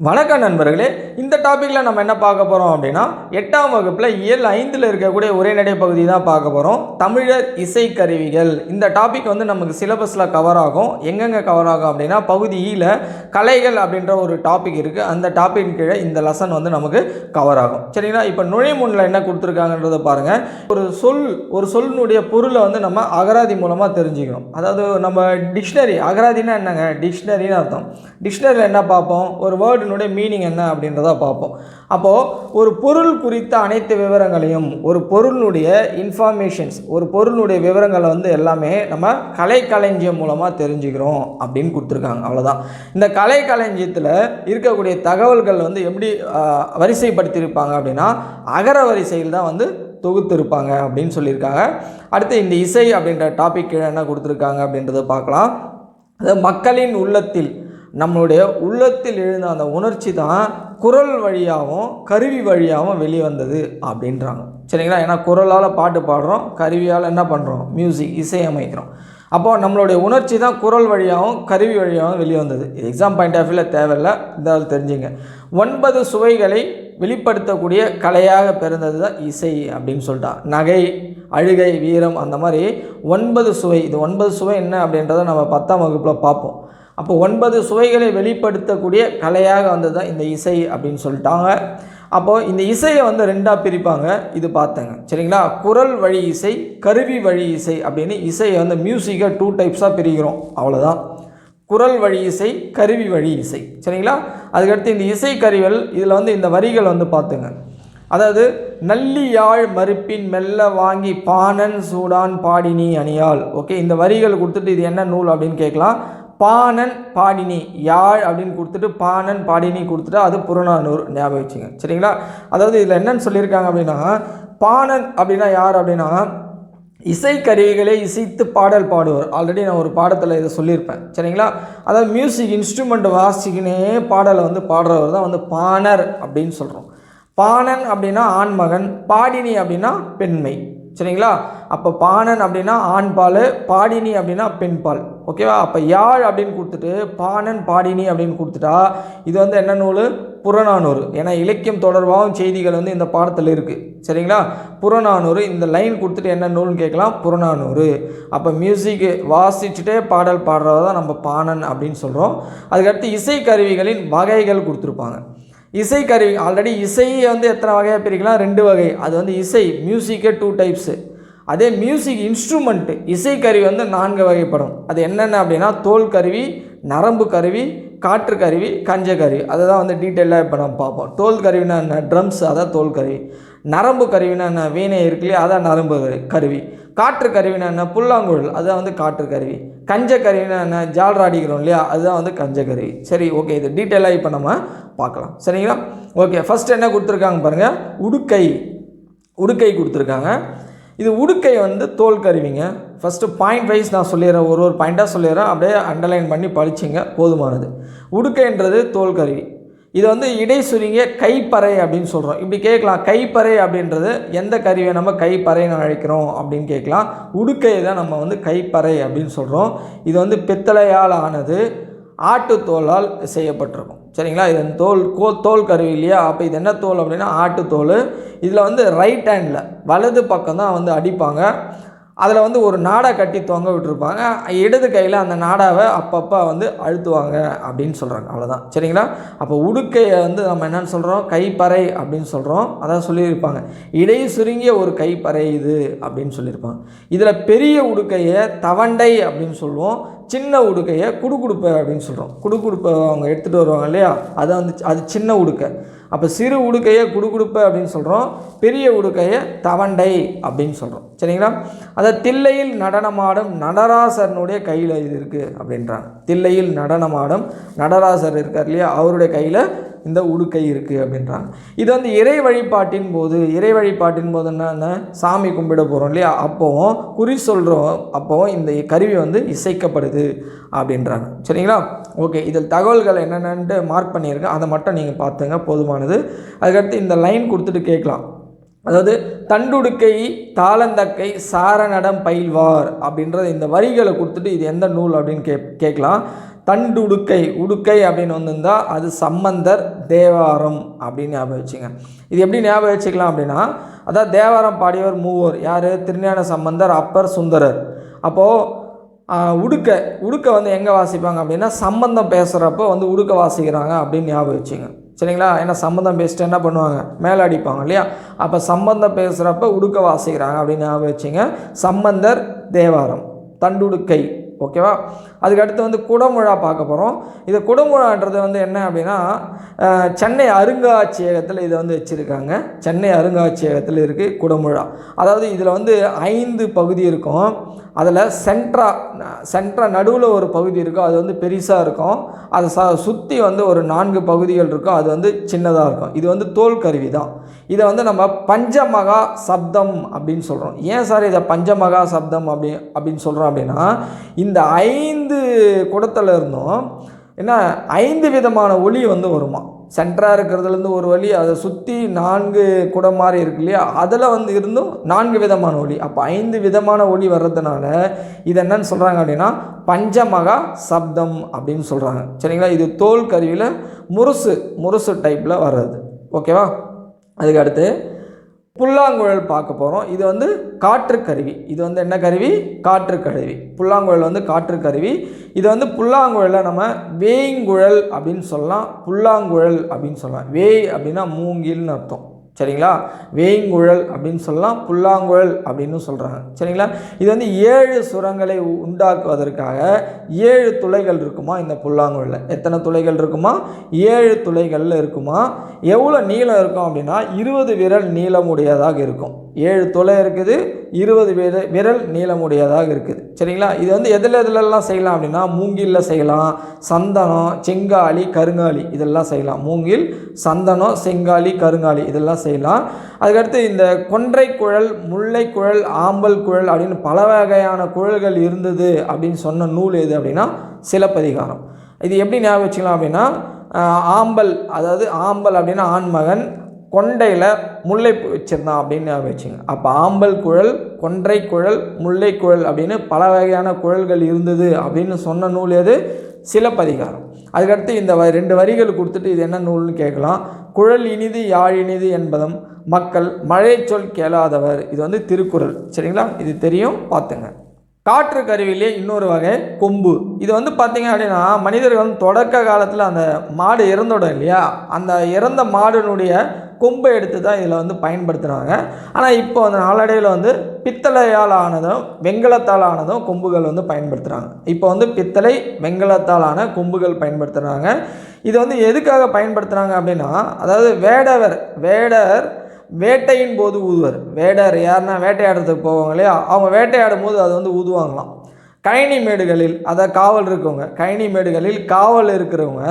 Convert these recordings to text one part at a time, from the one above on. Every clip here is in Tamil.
வணக்கம் நண்பர்களே இந்த டாப்பிக்கில் நம்ம என்ன பார்க்க போகிறோம் அப்படின்னா எட்டாம் வகுப்பில் இயல் ஐந்தில் இருக்கக்கூடிய உரைநடை பகுதி தான் பார்க்க போகிறோம் தமிழர் இசைக்கருவிகள். இந்த டாபிக் வந்து நமக்கு சிலபஸில் கவர் ஆகும். எங்கெங்கே கவர் ஆகும் அப்படின்னா பகுதியில் கலைகள் அப்படின்ற ஒரு டாபிக் இருக்குது அந்த டாபிக் கீழே இந்த லெசன் வந்து நமக்கு கவர் ஆகும். சரிங்களா? இப்போ நுழைமுன்னில் என்ன கொடுத்துருக்காங்கன்றத பாருங்கள் ஒரு சொல் ஒரு சொல்லினுடைய பொருளை வந்து நம்ம அகராதி மூலமாக தெரிஞ்சுக்கணும். அதாவது நம்ம டிக்ஷனரி அகராதினா என்னங்க? டிக்ஷனரின்னு அர்த்தம். டிக்ஷனரியில் என்ன பார்ப்போம்? ஒரு வேர்டினுடைய மீனிங் என்ன அப்படின்றத பார்ப்போம். அப்போது ஒரு பொருள் குறித்த அனைத்து விவரங்களையும் ஒரு பொருளுடைய இன்ஃபர்மேஷன்ஸ் ஒரு பொருளுடைய விவரங்களை வந்து எல்லாமே நம்ம கலைக்களஞ்சியம் மூலமாக தெரிஞ்சுக்கிறோம் அப்படின்னு கொடுத்துருக்காங்க. அவ்வளோதான் இந்த கலைக்களஞ்சியத்தில் இருக்கக்கூடிய தகவல்கள் வந்து எப்படி வரிசைப்படுத்தியிருப்பாங்க அப்படின்னா அகர வரிசையில் தான் வந்து தொகுத்திருப்பாங்க அப்படின்னு சொல்லியிருக்காங்க. அடுத்து இந்த இசை அப்படின்ற டாபிக் என்ன கொடுத்துருக்காங்க அப்படின்றத பார்க்கலாம். அது மக்களின் உள்ளத்தில் நம்மளுடைய உள்ளத்தில் எழுந்த அந்த உணர்ச்சி தான் குரல் வழியாகவும் கருவி வழியாகவும் வெளிவந்தது அப்படின்றாங்க. சரிங்களா? ஏன்னா குரலால் பாட்டு பாடுறோம் கருவியால் என்ன பண்ணுறோம் மியூசிக் இசையமைக்கிறோம். அப்போது நம்மளுடைய உணர்ச்சி தான் குரல் வழியாகவும் கருவி வழியாகவும் வெளிவந்தது எக்ஸாம் பாயிண்ட் ஆஃப் வியூவில் தேவையில்லை இதால் தெரிஞ்சுங்க. ஒன்பது சுவைகளை வெளிப்படுத்தக்கூடிய கலையாக பிறந்தது தான் இசை அப்படின்னு சொல்லிட்டா. நகை அழுகை வீரம் அந்த மாதிரி ஒன்பது சுவை இது ஒன்பது சுவை என்ன அப்படின்றத நம்ம பத்தாம் வகுப்பில் பார்ப்போம். அப்போ ஒன்பது சுவைகளை வெளிப்படுத்தக்கூடிய கலையாக வந்தது தான் இந்த இசை அப்படின்னு சொல்லிட்டாங்க. அப்போது இந்த இசையை வந்து ரெண்டாக பிரிப்பாங்க. இது பார்த்தேங்க. சரிங்களா? குரல் வழி இசை கருவி வழி இசை அப்படின்னு இசையை வந்து மியூசிக்கை டூ டைப்ஸாக பிரிக்கிறோம். அவ்வளோதான் குரல் வழி இசை கருவி வழி இசை. சரிங்களா? அதுக்கடுத்து இந்த இசை கருவிகள் இதில் வந்து இந்த வரிகள் வந்து பார்த்துங்க. அதாவது நல்லியாழ் மறுப்பின் மெல்ல வாங்கி பாணன் சூடான் பாடினி அணியாள். ஓகே? இந்த வரிகள் கொடுத்துட்டு இது என்ன நூல் அப்படின்னு கேட்கலாம். பாணன் பாடினி யாழ் அப்படின்னு கொடுத்துட்டு பாணன் பாடினி கொடுத்துட்டு அது புறநானூறு ஞாபகம் வச்சுங்க. சரிங்களா? அதாவது இதில் என்னன்னு சொல்லியிருக்காங்க அப்படின்னா பாணன் அப்படின்னா யார் அப்படின்னா இசைக்கருவிகளை இசைத்து பாடல் பாடுவார். ஆல்ரெடி நான் ஒரு பாடத்தில் இதை சொல்லியிருப்பேன். சரிங்களா? அதாவது மியூசிக் இன்ஸ்ட்ருமெண்ட் வாசிக்கினே பாடலை வந்து பாடுறவர் தான் வந்து பாணர் அப்படின்னு சொல்கிறோம் பாணன் அப்படின்னா ஆண்மகன் பாடினி அப்படின்னா பெண்மை. சரிங்களா? அப்போ பாணன் அப்படின்னா ஆண்பால் பாடினி அப்படின்னா பெண்பால் ஓகேவா அப்போ யாழ் அப்படின்னு கொடுத்துட்டு பாணன் பாடினி அப்படின்னு கொடுத்துட்டா இது வந்து என்ன நூல்? புறநானூறு. ஏன்னா இலக்கியம் தொடர்பாகவும் செய்திகள் வந்து இந்த பாடத்தில் இருக்குது சரிங்களா? புறநானூறு இந்த லைன் கொடுத்துட்டு என்ன நூல்னு கேட்கலாம்? புறநானூறு. அப்போ மியூசிக்கு வாசிச்சுட்டே பாடல் பாடுறத தான் நம்ம பாணன் அப்படின்னு சொல்கிறோம் அதுக்கடுத்து இசைக்கருவிகளின் வகைகள் கொடுத்துருப்பாங்க. இசைக்கருவி ஆல்ரெடி இசையை வந்து எத்தனை வகையாக பிரிக்கலாம்? ரெண்டு வகை. அது வந்து இசை மியூசிக்கே டூ டைப்ஸு அதே மியூசிக் இன்ஸ்ட்ருமெண்ட்டு இசைக்கருவி வந்து நான்கு வகைப்படும். அது என்னென்ன அப்படின்னா தோல் கருவி நரம்பு கருவி காற்று கருவி கஞ்ச கருவி. அதை தான் வந்து டீட்டெயிலாக இப்போ நம்ம பார்ப்போம். தோல் கருவினா என்ன? ட்ரம்ஸ் அதான் தோல் கருவி. நரம்பு கருவினா என்ன? வீணை இருக்குல்லையே அதான் நரம்பு கருவி. காற்று கருவினா என்ன? புல்லாங்குழல் அதான் வந்து காற்று கருவி. கஞ்ச என்ன ஜால்ரா அடிக்கிறோம் இல்லையா? அதுதான் வந்து கஞ்சக்கறி சரி ஓகே இது டீட்டெயிலாக இப்போ நம்ம பார்க்கலாம். சரிங்களா? ஓகே ஃபஸ்ட் என்ன கொடுத்துருக்காங்க பாருங்கள் உடுக்கை. உடுக்கை கொடுத்துருக்காங்க. இது உடுக்கை வந்து தோல் கருவிங்க. ஃபஸ்ட்டு பாயிண்ட் வைஸ் நான் சொல்லிடுறேன். ஒரு ஒரு பாயிண்ட்டாக சொல்லிடுறேன். அப்படியே அண்டர்லைன் பண்ணி படிச்சிங்க போதுமானது. உடுக்கைன்றது தோல் கருவி. இது வந்து இடை சுருங்கிய கைப்பறை அப்படின்னு சொல்கிறோம் இப்படி கேட்கலாம். கைப்பறை அப்படின்றது எந்த கருவியை நம்ம கைப்பறைன்னு அழைக்கிறோம் அப்படின்னு கேட்கலாம். உடுக்கையை தான் நம்ம வந்து கைப்பறை அப்படின்னு சொல்கிறோம் இது வந்து பித்தளையால் ஆனது ஆட்டுத்தோலால் செய்யப்பட்டிருக்கும். சரிங்களா? இது தோல் கோ தோல் கருவி இல்லையா? அப்போ இது என்ன தோல் அப்படின்னா ஆட்டுத்தோல் இதில் வந்து ரைட் ஹேண்டில் வலது பக்கம் தான் வந்து அடிப்பாங்க. அதில் வந்து ஒரு நாடா கட்டி தொங்க விட்டுருப்பாங்க. இடது கையில் அந்த நாடாவை அப்பப்போ வந்து அழுத்துவாங்க அப்படின்னு சொல்கிறாங்க அவ்வளோதான் சரிங்களா? அப்போ உடுக்கையை வந்து நம்ம என்னென்னு சொல்கிறோம் கைப்பறை அப்படின்னு சொல்கிறோம் அதான் சொல்லியிருப்பாங்க. இடை சுருங்கிய ஒரு கைப்பறை இது அப்படின்னு சொல்லியிருப்பாங்க. இதில் பெரிய உடுக்கையை தவண்டை அப்படின்னு சொல்லுவோம். சின்ன உடுக்கையை குடுகுடுப்பை அப்படின்னு சொல்கிறோம் குடுகுடுப்பை அவங்க எடுத்துகிட்டு வருவாங்க இல்லையா? அதை வந்து அது சின்ன உடுக்கை. அப்போ சிறு உடுக்கையை குடுகுடுப்பை அப்படின்னு சொல்கிறோம் பெரிய உடுக்கையை தவண்டை அப்படின்னு சொல்கிறோம் சரிங்களா? அதை தில்லையில் நடனமாடும் நடராசரனுடைய கையில் இது இருக்குது அப்படின்றாங்க. தில்லையில் நடனமாடும் நடராசர் இருக்கார் இல்லையா? அவருடைய கையில் இந்த உடுக்கை இருக்குது அப்படின்றாங்க. இது வந்து இறை வழிபாட்டின் போது இறை வழிபாட்டின் போது என்னென்ன சாமி கும்பிட போகிறோம் இல்லையா? அப்போவும் குறி சொல்கிறோம் அப்போவும் இந்த கருவி வந்து இசைக்கப்படுது அப்படின்றாங்க. சரிங்களா? ஓகே இதில் தகவல்கள் என்னென்னன்ட்டு மார்க் பண்ணியிருக்கேன். அதை மட்டும் நீங்கள் பார்த்துங்க போதுமானது. அதுக்கடுத்து இந்த லைன் கொடுத்துட்டு கேட்கலாம். அதாவது தண்டுடுக்கை தாளந்தக்கை சாரநடம் பயில்வார் அப்படின்றது இந்த வரிகளை கொடுத்துட்டு இது எந்த நூல் அப்படின்னு கே கேட்கலாம். தண்டு உடுக்கை உடுக்கை அப்படின்னு வந்திருந்தால் அது சம்பந்தர் தேவாரம் அப்படின்னு ஞாபகம் வச்சுங்க. இது எப்படி ஞாபகம் வச்சுக்கலாம் அப்படின்னா அதான் தேவாரம் பாடியவர் மூவர் யார்? திருஞான சம்பந்தர் அப்பர் சுந்தரர். அப்போது உடுக்க உடுக்க வந்து எங்கே வாசிப்பாங்க அப்படின்னா சம்பந்தம் பேசுகிறப்போ வந்து உடுக்க வாசிக்கிறாங்க அப்படின்னு ஞாபகம் வச்சுங்க. சரிங்களா? ஏன்னா சம்பந்தம் பேசிட்டு என்ன பண்ணுவாங்க? மேலே அடிப்பாங்க இல்லையா? அப்போ சம்பந்தம் பேசுகிறப்ப உடுக்க வாசிக்கிறாங்க அப்படின்னு ஞாபகம் வச்சுங்க. சம்பந்தர் தேவாரம் தண்டுடுக்கை ஓகேவா அதுக்கடுத்து வந்து குடமுழா பார்க்க போகிறோம் இது குடமுழான்றது வந்து என்ன அப்படின்னா சென்னை அருங்காட்சியகத்தில் இதை வந்து வச்சுருக்காங்க. சென்னை அருங்காட்சியகத்தில் இருக்குது குடமுழா. அதாவது இதில் வந்து ஐந்து பகுதி இருக்கும். அதில் சென்ட்ரா சென்ட்ரா நடுவில் ஒரு பகுதி இருக்கும் அது வந்து பெருசாக இருக்கும். அதை ச சுற்றி வந்து ஒரு நான்கு பகுதிகள் இருக்கும் அது வந்து சின்னதாக இருக்கும். இது வந்து தோல் கருவி தான் இதை வந்து நம்ம பஞ்சமகா சப்தம் அப்படின்னு சொல்கிறோம் ஏன் சார் இதை பஞ்சமகா சப்தம் அப்படி அப்படின்னு சொல்கிறோம் அப்படின்னா இந்த ஐந்து குடத்துல இருந்தும் என்ன ஐந்து விதமான ஒளி வந்து வருமா? சென்டராக இருக்கிறதுலேருந்து ஒரு வழி அதை சுற்றி நான்கு குடம் மாதிரி இருக்கு இல்லையா? அதில் வந்து இருந்தும் நான்கு விதமான ஒளி. அப்போ ஐந்து விதமான ஒளி வர்றதுனால இது என்னன்னு சொல்கிறாங்க அப்படின்னா பஞ்சமகா சப்தம் அப்படின்னு சொல்கிறாங்க சரிங்களா? இது தோல் கருவியில் முரசு முரசு டைப்பில் வர்றது. ஓகேவா அதுக்கு அடுத்து புல்லாங்குழல் பார்க்க போகிறோம் இது வந்து காற்று கருவி இது வந்து என்ன கருவி? காற்று கருவி புல்லாங்குழல் வந்து காற்று கருவி இது வந்து புல்லாங்குழலில் நம்ம வேய்ங்குழல் அப்படின்னு சொல்லலாம். புல்லாங்குழல் அப்படின்னு சொல்லலாம். வேய் அப்படின்னா மூங்கில்னு அர்த்தம். சரிங்களா? வேய்ங்குழல் அப்படின்னு சொல்லலாம் புல்லாங்குழல் அப்படின்னு சொல்கிறாங்க சரிங்களா? இது வந்து ஏழு சுரங்களை உ- உண்டாக்குவதற்காக ஏழு துளைகள் இருக்குமா இந்த புல்லாங்குழலில்? எத்தனை துளைகள் இருக்குமா? ஏழு துளைகளில் இருக்குமா? எவ்வளோ நீளம் இருக்கும் அப்படின்னா இருபது விரல் நீளமுடையதாக இருக்கும். ஏழு தொலை இருக்குது இருபது விர விரல் நீளமுடையதாக இருக்குது. சரிங்களா? இது வந்து எதில் எதுலெல்லாம் செய்யலாம் அப்படின்னா மூங்கிலில் செய்யலாம் சந்தனம் செங்காலி கருங்காலி இதெல்லாம் செய்யலாம். மூங்கில் சந்தனம் செங்காலி கருங்காலி இதெல்லாம் செய்யலாம். அதுக்கடுத்து இந்த கொன்றை குழல் முல்லை குழல் ஆம்பல் குழல் அப்படின்னு பல வகையான குழல்கள் இருந்தது அப்படின்னு சொன்ன நூல் எது அப்படின்னா சிலப்பதிகாரம். இது எப்படி ஞாபகம் வச்சுக்கலாம் அப்படின்னா ஆம்பல் அதாவது ஆம்பல் அப்படின்னா ஆண்மகன் கொண்டையில் முல்லை வச்சிருந்தான் அப்படின்னு வச்சுங்க. அப்போ ஆம்பல் குழல் கொன்றை குழல் முல்லை குழல் அப்படின்னு பல வகையான குழல்கள் இருந்தது அப்படின்னு சொன்ன நூல் எது? சிலப்பதிகாரம். அதுக்கடுத்து இந்த வ- ரெண்டு வரிகள் கொடுத்துட்டு இது என்ன நூல்னு கேட்கலாம். குழல் இனிது யாழ் இனிது என்பதும் மக்கள் மழை சொல் கேளாதவர். இது வந்து திருக்குறள். சரிங்களா? இது தெரியும் பார்த்துங்க. காற்று கருவிலே இன்னொரு வகை கொம்பு. இது வந்து பார்த்திங்க அப்படின்னா மனிதர்கள் வந்து தொடக்க காலத்தில் அந்த மாடு இறந்துடும் இல்லையா? அந்த இறந்த மாடினுடைய கொம்பை எடுத்து தான் இதில் வந்து பயன்படுத்துகிறாங்க ஆனால் இப்போ அந்த நாளடைவில் வந்து பித்தளையால் ஆனதும் வெங்கலத்தால் ஆனதும் கொம்புகள் வந்து பயன்படுத்துகிறாங்க இப்போ வந்து பித்தளை வெங்கலத்தால் ஆன கொம்புகள் பயன்படுத்துகிறாங்க இது வந்து எதுக்காக பயன்படுத்துகிறாங்க அப்படின்னா அதாவது வேடவர் வேடர் வேட்டையின் போது ஊதுவர். வேடர் யாருன்னா வேட்டையாடுறதுக்கு போவாங்க இல்லையா? அவங்க வேட்டையாடும் போது அது வந்து ஊதுவாங்களாம். கழனி மேடுகளில் அதை காவல் இருக்கவங்க கழனி மேடுகளில் காவல் இருக்கிறவங்க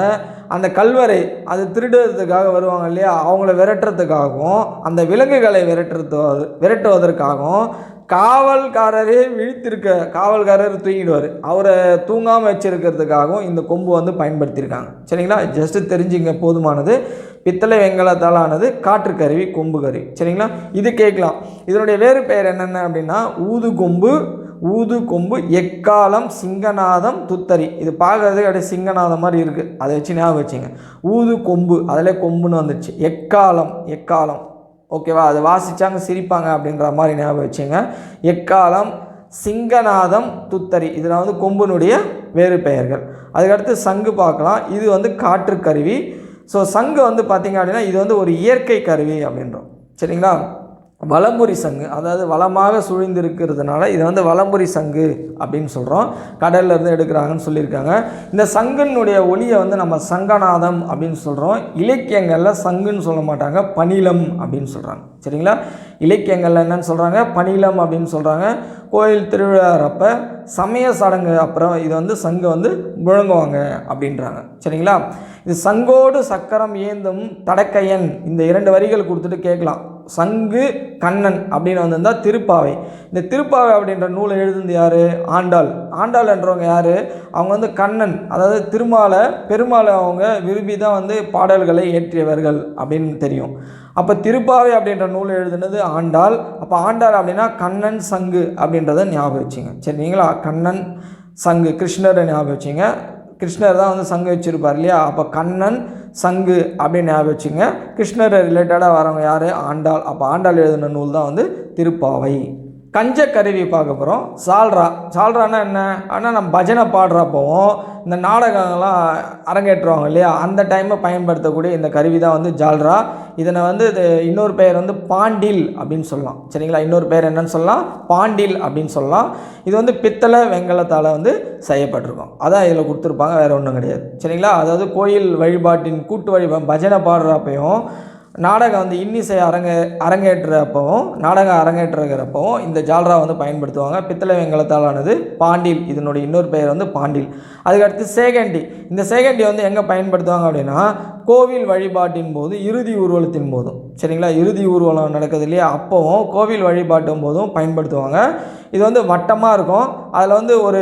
அந்த கல்வரை அது திருடுறதுக்காக வருவாங்க இல்லையா? அவங்கள விரட்டுறதுக்காகவும் அந்த விலங்குகளை விரட்டுறது விரட்டுவதற்காகவும் காவல்காரரே விழித்திருக்க காவல்காரர் தூங்கிடுவார். அவரை தூங்காமல் வச்சிருக்கிறதுக்காகவும் இந்த கொம்பு வந்து பயன்படுத்தியிருக்காங்க. சரிங்களா? ஜஸ்ட்டு தெரிஞ்சுங்க போதுமானது. பித்தளை வெங்கலத்தால் ஆனது காற்று கருவி கொம்பு கருவி. சரிங்களா? இது கேட்கலாம். இதனுடைய வேறு பெயர் என்னென்ன அப்படின்னா ஊது கொம்பு ஊது கொம்பு எக்காலம் சிங்கநாதம் துத்தரி. இது பார்க்குறதுக்கு அப்படியே சிங்கநாதம் மாதிரி இருக்குது அதை வச்சு ஞாபகம் வச்சுங்க. ஊது கொம்பு அதில் கொம்புன்னு வந்துடுச்சு எக்காலம் எக்காலம். ஓகேவா? அது வாசிச்சாங்க சிரிப்பாங்க அப்படின்ற மாதிரி ஞாபகம் வச்சுங்க. எக்காலம்? சிங்கநாதம் துத்தரி. இதில் வந்து கொம்புனுடைய வேறு பெயர்கள். அதுக்கடுத்து சங்கு பார்க்கலாம். இது வந்து காற்று கருவி ஸோ சங்கு வந்து பார்த்திங்க அப்படின்னா இது வந்து ஒரு இயற்கை கருவி அப்படின்றோம். சரிங்களா? வலம்புரி சங்கு அதாவது வளமாக சூழ்ந்திருக்கிறதுனால இதை வந்து வலம்புரி சங்கு அப்படின்னு சொல்கிறோம் கடல்ல இருந்து எடுக்கிறாங்கன்னு சொல்லியிருக்காங்க. இந்த சங்குனுடைய ஒளியை வந்து நம்ம சங்கநாதம் அப்படின்னு சொல்கிறோம் இலக்கியங்களில் சங்குன்னு சொல்ல மாட்டாங்க பனிலம் அப்படின்னு சொல்கிறாங்க சரிங்களா? இலக்கியங்களில் என்னன்னு சொல்கிறாங்க பனிலம் அப்படின்னு சொல்கிறாங்க கோயில் திருவிழாறப்ப சமய சடங்கு அப்புறம் இது வந்து சங்கு வந்து முழங்குவாங்க அப்படின்றாங்க. சரிங்களா? இது சங்கோடு சக்கரம் ஏந்தும் தடக்கையன் இந்த இரண்டு வரிகள் கொடுத்துட்டு கேட்கலாம். சங்கு கண்ணன் அப்படின்னு வந்திருந்தால் திருப்பாவை. இந்த திருப்பாவை அப்படின்ற நூலை எழுதுனது யார்? ஆண்டாள். ஆண்டாள் என்றவங்க யார்? அவங்க வந்து கண்ணன். அதாவது திருமாலை பெருமாளை அவங்க விரும்பி தான் வந்து பாடல்களை இயற்றியவர்கள் அப்படின்னு தெரியும். அப்போ திருப்பாவை அப்படின்ற நூல் எழுதுனது ஆண்டாள். அப்போ ஆண்டாள் அப்படின்னா கண்ணன் சங்கு அப்படின்றத ஞாபகம் வச்சுங்க. சரிங்களா கண்ணன் சங்கு கிருஷ்ணரை ஞாபகம் வச்சுங்க. கிருஷ்ணர் தான் வந்து சங்கு வச்சுருப்பார் இல்லையா? அப்போ கண்ணன் சங்கு அப்படின்னு ஞாபகம் வச்சுங்க. கிருஷ்ணரை ரிலேட்டடாக வரவங்க யார்? ஆண்டாள். அப்போ ஆண்டாள் எழுதின நூல் தான் வந்து திருப்பாவை. கஞ்ச கருவி பார்க்க போகிறோம் சால்ரா சால்ரானா என்ன? ஆனால் நம்ம பஜனை பாடுறப்பவும் இந்த நாடகங்கள்லாம் அரங்கேற்றுவாங்க இல்லையா? அந்த டைமை பயன்படுத்தக்கூடிய இந்த கருவி தான் வந்து ஜால்ரா. இதனை வந்து இது இன்னொரு பெயர் வந்து பாண்டில் அப்படின்னு சொல்லலாம். சரிங்களா? இன்னொரு பெயர் என்னன்னு சொல்லலாம். பாண்டில் அப்படின்னு சொல்லலாம். இது வந்து பித்தளை வெங்கலத்தால் வந்து செய்யப்பட்டிருக்கும். அதான் இதில் கொடுத்துருப்பாங்க வேறு ஒன்றும் கிடையாது. சரிங்களா? அதாவது கோயில் வழிபாட்டின் கூட்டு வழிபா பஜனை பாடுறப்பையும் நாடகம் வந்து இன்னிசை அரங்கே அரங்கேற்றுறப்பவும் நாடகம் அரங்கேற்றுகிறப்பவும் இந்த ஜால்ரா வந்து பயன்படுத்துவாங்க. பித்தளை வெங்கலத்தாலானது பாண்டில் இதனுடைய இன்னொரு பெயர் வந்து பாண்டில். அதுக்கடுத்து சேகண்டி. இந்த சேகண்டி வந்து எங்கே பயன்படுத்துவாங்க அப்படின்னா கோவில் வழிபாட்டின் போது இறுதி ஊர்வலத்தின் போதும். சரிங்களா? இறுதி ஊர்வலம் நடக்குது இல்லையா? அப்போவும் கோவில் வழிபாட்டும் போதும் பயன்படுத்துவாங்க. இது வந்து வட்டமாக இருக்கும். அதில் வந்து ஒரு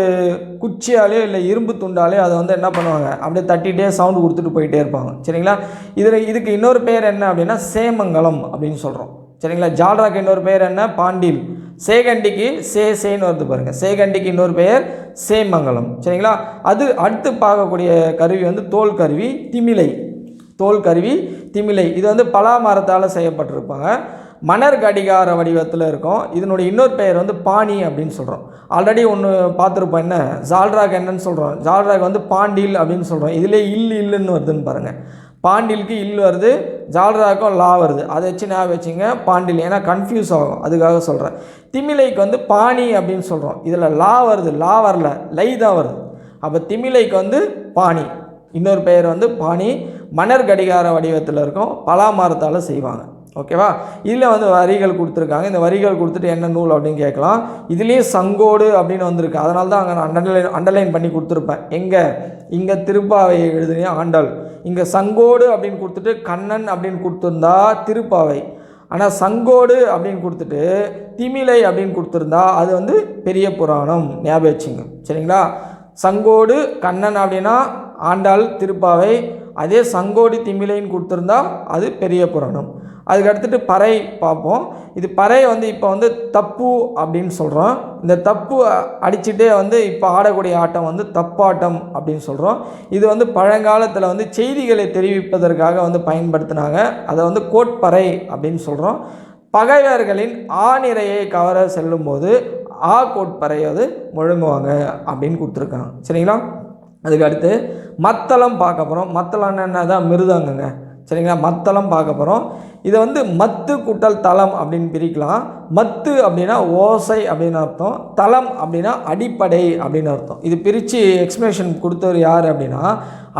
குச்சியாலேயோ இல்லை இரும்பு துண்டாலேயோ அதை வந்து என்ன பண்ணுவாங்க? அப்படியே தட்டிகிட்டே சவுண்டு கொடுத்துட்டு போயிட்டே இருப்பாங்க. சரிங்களா? இதில் இதுக்கு இன்னொரு பேர் என்ன அப்படின்னா சேமங்கலம் அப்படின்னு சொல்கிறோம் சரிங்களா? ஜால்ராக்கு இன்னொரு பேர் என்ன? பாண்டில். சேகண்டிக்கு சே சேன்னு வருது பாருங்கள் சேகண்டிக்கு இன்னொரு பெயர் சேமங்கலம். சரிங்களா? அது அடுத்து பார்க்கக்கூடிய கருவி வந்து தோல் கருவி திமிலை. தோல் கருவி திமிலை இது வந்து பலா மரத்தால் செய்யப்பட்டிருப்பாங்க. மணர் கடிகார வடிவத்தில் இருக்கும். இதனுடைய இன்னொரு பெயர் வந்து பாணி அப்படின்னு சொல்கிறோம் ஆல்ரெடி ஒன்று பார்த்துருப்போம். என்ன? ஜால்ராக் என்னன்னு சொல்கிறோம் ஜால்ராக் வந்து பாண்டில் அப்படின்னு சொல்கிறோம் இதிலே இல் இல்லுன்னு வருதுன்னு பாருங்கள் பாண்டிலுக்கு இல் வருது ஜால்ராக்கும் லா வருது. அதை வச்சு ஞாபகம் வச்சுங்க? பாண்டில். ஏன்னா கன்ஃபியூஸ் ஆகும். அதுக்காக சொல்கிறேன் திமிலைக்கு வந்து பாணி அப்படின்னு சொல்கிறோம் இதில் லா வருது. லா வரல. லை தான் வருது. அப்போ திமிலைக்கு வந்து பாணி. இன்னொரு பெயர் வந்து பாணி மணர் கடிகார வடிவத்தில் இருக்கும் பலாமரத்தால் செய்வாங்க. ஓகேவா இதில் வந்து வரிகள் கொடுத்துருக்காங்க. இந்த வரிகள் கொடுத்துட்டு என்ன நூல் அப்படின்னு கேட்கலாம். இதுலேயும் சங்கோடு அப்படின்னு வந்திருக்கு. அதனால தான் அங்கே நான் அண்டர்லைன் அண்டர்லைன் பண்ணி கொடுத்துருப்பேன். எங்கே? இங்கே திருப்பாவை எழுதுனே ஆண்டாள் இங்கே சங்கோடு அப்படின்னு கொடுத்துட்டு கண்ணன் அப்படின்னு கொடுத்துருந்தா திருப்பாவை. ஆனால் சங்கோடு அப்படின்னு கொடுத்துட்டு திமிலை அப்படின்னு கொடுத்துருந்தா அது வந்து பெரிய புராணம். ஞாபகம் சரிங்களா? சங்கோடு கண்ணன் அப்படின்னா ஆண்டாள் திருப்பாவை அதே சங்கோடி திமிலைன்னு கொடுத்துருந்தா அது பெரிய புராணம். அதுக்கு அடுத்துட்டு பறை பார்ப்போம். இது பறை வந்து இப்போ வந்து தப்பு அப்படின்னு சொல்கிறோம் இந்த தப்பு அடிச்சுட்டே வந்து இப்போ ஆடக்கூடிய ஆட்டம் வந்து தப்பாட்டம் அப்படின்னு சொல்கிறோம் இது வந்து பழங்காலத்தில் வந்து செய்திகளை தெரிவிப்பதற்காக வந்து பயன்படுத்தினாங்க. அதை வந்து கோட்பறை அப்படின்னு சொல்கிறோம் பகைவர்களின் ஆ நிறையை கவர செல்லும்போது ஆ கோட்பறை அது முழங்குவாங்க அப்படின்னு கொடுத்துருக்காங்க. சரிங்களா? அதுக்கு அடுத்து மத்தளம் பார்க்க போகிறோம் மத்தளம் என்னதான் மிருதங்கங்க. சரிங்களா? மத்தளம் பார்க்க போகிறோம் இதை வந்து மத்து குட்டல் தளம் அப்படின்னு பிரிக்கலாம். மத்து அப்படின்னா ஓசை அப்படின்னு அர்த்தம். தளம் அப்படின்னா அடிப்படை அப்படின்னு அர்த்தம். இது பிரித்து எக்ஸ்பிளேஷன் கொடுத்தவர் யார் அப்படின்னா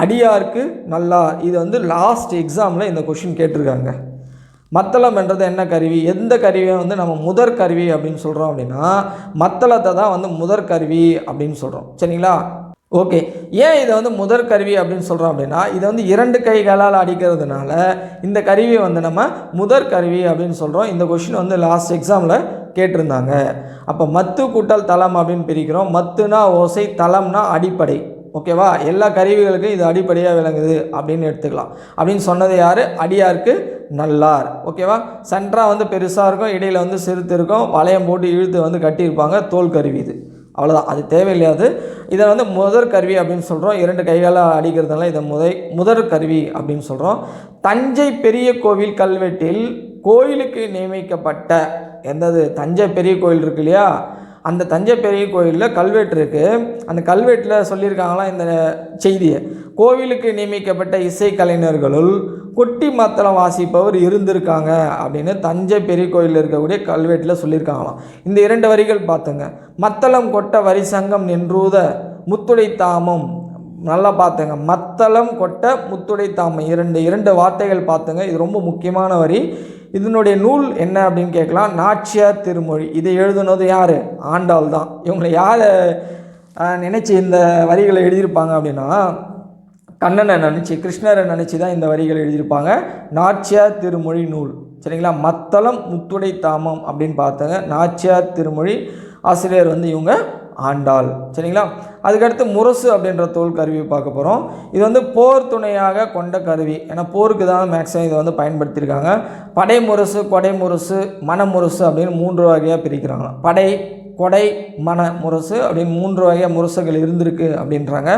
அடியாருக்கு நல்லா இது வந்து லாஸ்ட் எக்ஸாமில் இந்த கொஷின் கேட்டிருக்காங்க. மத்தளம் என்றது என்ன கருவி? எந்த கருவியை வந்து நம்ம முதற் கருவி அப்படின்னு சொல்கிறோம் அப்படின்னா மத்தளத்தை தான் வந்து முதற் கருவி அப்படின்னு சொல்கிறோம் சரிங்களா? ஓகே. ஏன் இதை வந்து முதற் கருவி அப்படின்னு சொல்கிறோம் அப்படின்னா இதை வந்து இரண்டு கைகளால் அடிக்கிறதுனால இந்த கருவியை வந்து நம்ம முதற் கருவி அப்படின்னு சொல்கிறோம் இந்த கொஷின் வந்து லாஸ்ட் எக்ஸாமில் கேட்டிருந்தாங்க. அப்போ மத்து கூட்டல் தளம் அப்படின்னு பிரிக்கிறோம். மத்துனா ஓசை தளம்னா அடிப்படை. ஓகேவா எல்லா கருவிகளுக்கும் இது அடிப்படையாக விளங்குது அப்படின்னு எடுத்துக்கலாம். அப்படின்னு சொன்னது யார்? அடியாருக்கு நல்லார். ஓகேவா சென்ட்ராக வந்து பெருசாக இருக்கும் இடையில் வந்து சிறுத்து இருக்கும். வளையம் போட்டு இழுத்து வந்து கட்டியிருப்பாங்க. தோல் கருவி இது. அவ்வளோதான் அது தேவையில்லையாது இதை வந்து முதற் கருவி அப்படின்னு சொல்கிறோம் இரண்டு கைகளால் அடிக்கிறதுனால இதை முதை முதற் கருவி அப்படின்னு சொல்கிறோம் தஞ்சை பெரிய கோவில் கல்வெட்டில் கோயிலுக்கு நியமிக்கப்பட்ட எந்தது? தஞ்சை பெரிய கோயில் இருக்கு இல்லையா? அந்த தஞ்சை பெரிய கோயிலில் கல்வெட்டு இருக்குது அந்த கல்வெட்டில் சொல்லியிருக்காங்களாம் இந்த செய்தியை. கோவிலுக்கு நியமிக்கப்பட்ட இசைக்கலைஞர்களுள் கொட்டி மத்தளம் வாசிப்பவர் இருந்திருக்காங்க அப்படின்னு தஞ்சை பெரிய கோயிலில் இருக்கக்கூடிய கல்வெட்டில் சொல்லியிருக்காங்களாம். இந்த இரண்டு வரிகள் பார்த்துங்க மத்தளம் கொட்ட வரி சங்கம் நின்றூத முத்துடை தாமம். நல்லா பார்த்துங்க மத்தளம் கொட்ட முத்துடை தாமம். இரண்டு இரண்டு வார்த்தைகள் பார்த்துங்க இது ரொம்ப முக்கியமான வரி. இதனுடைய நூல் என்ன அப்படின்னு கேட்கலாம். நாச்சியார் திருமொழி. இதை எழுதுனது யார்? ஆண்டாள் தான் இவங்களை யாரை நினச்சி இந்த வரிகளை எழுதியிருப்பாங்க அப்படின்னா கண்ணனை நினச்சி கிருஷ்ணரை நினச்சி தான் இந்த வரிகள் எழுதியிருப்பாங்க. நாச்சியார் திருமொழி நூல். சரிங்களா? மத்தளம் முத்துடை தாமம் அப்படின்னு பார்த்தாங்க. நாச்சியார் திருமொழி ஆசிரியர் வந்து இவங்க ஆண்டாள். சரிங்களா? அதுக்கடுத்து முரசு அப்படின்ற தோல் கருவி பார்க்க போகிறோம் இது வந்து போர் துணையாக கொண்ட கருவி. ஏன்னா போருக்கு தான் மேக்ஸிமம் இதை வந்து பயன்படுத்தியிருக்காங்க. படை முரசு கொடை முரசு மன முரசு அப்படின்னு மூன்று வகையாக பிரிக்கிறாங்க. படை கொடை மன முரசு அப்படின்னு மூன்று வகையாக முரசுகள் இருந்திருக்கு அப்படின்றாங்க.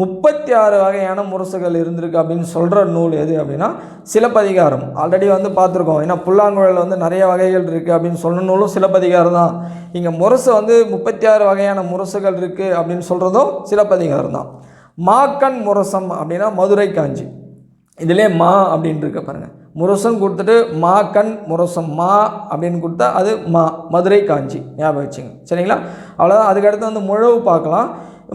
முப்பத்தி ஆறு வகையான முரசுகள் இருந்திருக்கு அப்படின்னு சொல்கிற நூல் எது அப்படின்னா சிலப்பதிகாரம். ஆல்ரெடி வந்து பார்த்துருக்கோம். ஏன்னா புல்லாங்குழல் வந்து நிறைய வகைகள் இருக்குது அப்படின்னு சொன்ன நூலும் சிலப்பதிகாரம் தான். இங்கே முரசு வந்து முப்பத்தி ஆறு வகையான முரசுகள் இருக்குது அப்படின்னு சொல்கிறதும் சிலப்பதிகாரம் தான். மாக்கண் முரசம் அப்படின்னா மதுரை காஞ்சி. இதிலே மா அப்படின்னு இருக்க பாருங்கள் முரசம் கொடுத்துட்டு மா கண் முரசம் மா அப்படின்னு கொடுத்தா அது மா மதுரை காஞ்சி. ஞாபகம் வச்சுங்க. சரிங்களா? அவ்வளோதான் அதுக்கடுத்து வந்து முழவு பார்க்கலாம்.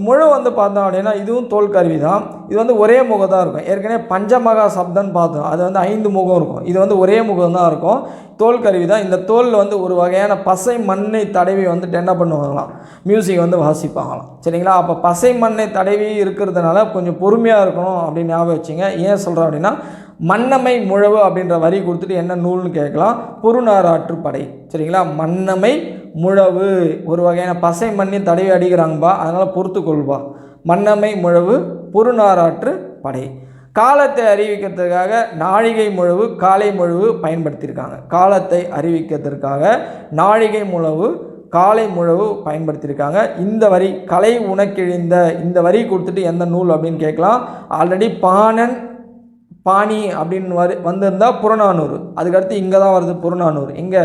முழு வந்து பார்த்தோம் அப்படின்னா இதுவும் தோல் கருவி தான். இது வந்து ஒரே முகம் தான் இருக்கும். ஏற்கனவே பஞ்சமகா சப்தம்னு பார்த்தோம். அது வந்து ஐந்து முகம் இருக்கும். இது வந்து ஒரே முகம் தான் இருக்கும். தோல் கருவி தான். இந்த தோலில் வந்து ஒரு வகையான பசை மண்ணை தடவி வந்துட்டு என்ன பண்ணுவாங்களாம்? மியூசிக் வந்து வாசிப்பாங்களாம். சரிங்களா? அப்போ பசை மண்ணை தடவி இருக்கிறதுனால கொஞ்சம் பொறுமையாக இருக்கணும் அப்படின்னு ஞாபகம் வச்சுங்க. ஏன் சொல்கிறேன் அப்படின்னா மன்னமை முழவு அப்படின்ற வரி கொடுத்துட்டு என்ன நூல்னு கேட்கலாம்? புறநாராற்று படை சரிங்களா? மன்னமை முழவு ஒரு வகையான பசை மண்ணி தடவி அடிக்கிறாங்கப்பா அதனால் பொறுத்து கொள்வா. மன்னமை முழவு புறநாராற்று படை. காலத்தை அறிவிக்கிறதுக்காக நாழிகை முழவு காலை முழவு பயன்படுத்தியிருக்காங்க. காலத்தை அறிவிக்கிறதுக்காக நாழிகை முழவு காலை முழவு பயன்படுத்தியிருக்காங்க. இந்த வரி கலை உனக்கிழிந்த இந்த வரி கொடுத்துட்டு எந்த நூல் அப்படின்னு கேட்கலாம். ஆல்ரெடி பாணன் பாணி அப்படின்னு வரு வந்திருந்தா புறநானூறு. அதுக்கடுத்து இங்கே தான் வருது புறநானூறு. இங்கே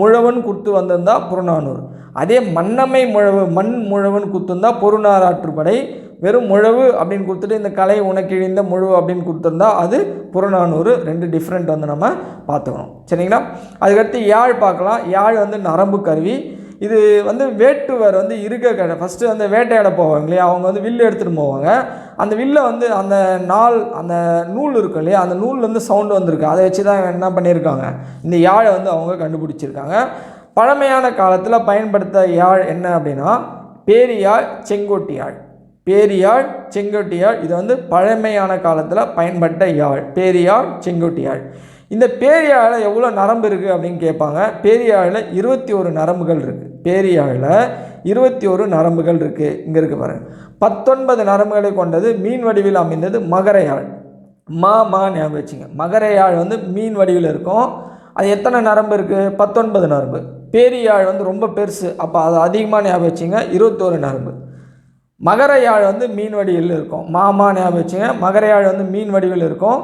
முழவன் குத்து வந்திருந்தா புறநானூறு. அதே மன்னமை முழவு மண் முழவன் குத்துந்தா பொருநாராற்றுப்படை வெறும் முழவு அப்படின்னு கொடுத்துட்டு இந்த கலை உனக்கிழிந்த முழவு அப்படின்னு கொடுத்துருந்தா அது புறநானூறு. ரெண்டு டிஃப்ரெண்ட் வந்து நம்ம பார்த்துக்கணும். சரிங்களா? அதுக்கடுத்து யாழ் பார்க்கலாம். யாழ் வந்து நரம்பு கருவி. இது வந்து வேட்டுவர் வந்து இருக்க கடை ஃபஸ்ட்டு வந்து வேட்டையாட போவாங்க இல்லையா? அவங்க வந்து வில்லு எடுத்துகிட்டு போவாங்க. அந்த வில்லை வந்து அந்த நாள் அந்த நூல் இருக்கும் இல்லையா? அந்த நூல்லேருந்து சவுண்டு வந்திருக்கு. அதை வச்சு தான் என்ன பண்ணியிருக்காங்க இந்த யாழை வந்து அவங்க கண்டுபிடிச்சிருக்காங்க. பழமையான காலத்தில் பயன்படுத்த யாழ் என்ன அப்படின்னா பேரியாழ் செங்கோட்டி யாழ். பேரியாழ் செங்கோட்டியாழ் இது வந்து பழமையான காலத்தில் பயன்பட்ட யாழ். பேரியாழ் செங்கோட்டியாழ் இந்த பேரியாழில் எவ்வளோ நரம்பு இருக்குது அப்படின்னு கேட்பாங்க. பேரியாழில் இருபத்தி ஒரு நரம்புகள் இருக்குது பேரியாழில் இருபத்தி ஒரு நரம்புகள் இருக்குது இங்கே இருக்குது பாருங்கள் பத்தொன்பது நரம்புகளை கொண்டது மீன் வடிவில் அமைந்தது மகரையாழ் மா மா ஞாபகம் வச்சுங்க. மகரையாழ் வந்து மீன் வடிவில் இருக்கும். அது எத்தனை நரம்பு இருக்குது பத்தொன்பது நரம்பு. பேரியாழ் வந்து ரொம்ப பெருசு. அப்போ அது அதிகமாக ஞாபகம் வச்சுங்க. இருபத்தோரு நரம்பு. மகரையாழ் வந்து மீன் வடிவில் இருக்கும். மாமா ஞாபகம் வச்சுங்க. மகரையாழ் வந்து மீன் வடிவில் இருக்கும்.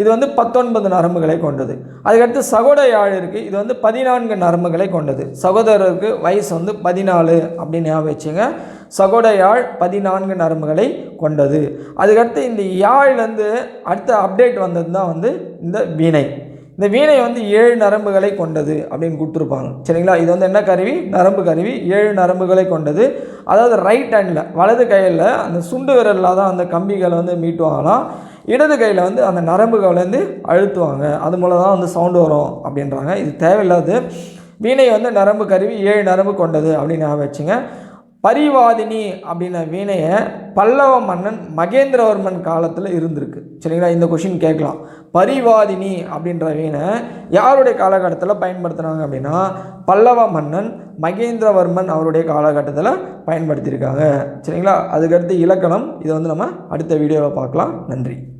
இது வந்து பத்தொன்பது நரம்புகளை கொண்டது. அதுக்கடுத்து சகோட யாழ் இருக்குது இது வந்து பதினான்கு நரம்புகளை கொண்டது. சகோதரருக்கு வயசு வந்து பதினாலு அப்படின்னு ஞாபகம் வச்சுங்க. சகோட யாழ் பதினான்கு நரம்புகளை கொண்டது. அதுக்கடுத்து இந்த யாழ்லேருந்து அடுத்த அப்டேட் வந்தது தான் வந்து இந்த வீணை. இந்த வீணை வந்து ஏழு நரம்புகளை கொண்டது அப்படின்னு கொடுத்துருப்பாங்க. சரிங்களா? இது வந்து என்ன கருவி? நரம்பு கருவி. ஏழு நரம்புகளை கொண்டது. அதாவது ரைட் ஹேண்டில் வலது கையில் அந்த சுண்டு விரலில் தான் அந்த கம்பிகளை வந்து மீட்டுவாங்களாம். இடது கையில் வந்து அந்த நரம்பு வந்து அழுத்துவாங்க. அது மூலம் தான் வந்து சவுண்டு வரும் அப்படின்றாங்க. இது தேவையில்லாது வீணை வந்து நரம்பு கருவி ஏழு நரம்பு கொண்டது அப்படின்னு ஞாபகம் வச்சுங்க. பரிவாதினி அப்படின்ன வீணையை பல்லவ மன்னன் மகேந்திரவர்மன் காலத்தில் இருந்திருக்கு. சரிங்களா? இந்த கொஷின் கேட்கலாம். பரிவாதினி அப்படின்ற வீணை யாருடைய காலகட்டத்தில் பயன்படுத்துனாங்க அப்படின்னா பல்லவ மன்னன் மகேந்திரவர்மன் அவருடைய காலகட்டத்தில் பயன்படுத்தியிருக்காங்க. சரிங்களா? அதுக்கடுத்து இலக்கணம். இதை வந்து நம்ம அடுத்த வீடியோவில் பார்க்கலாம். நன்றி.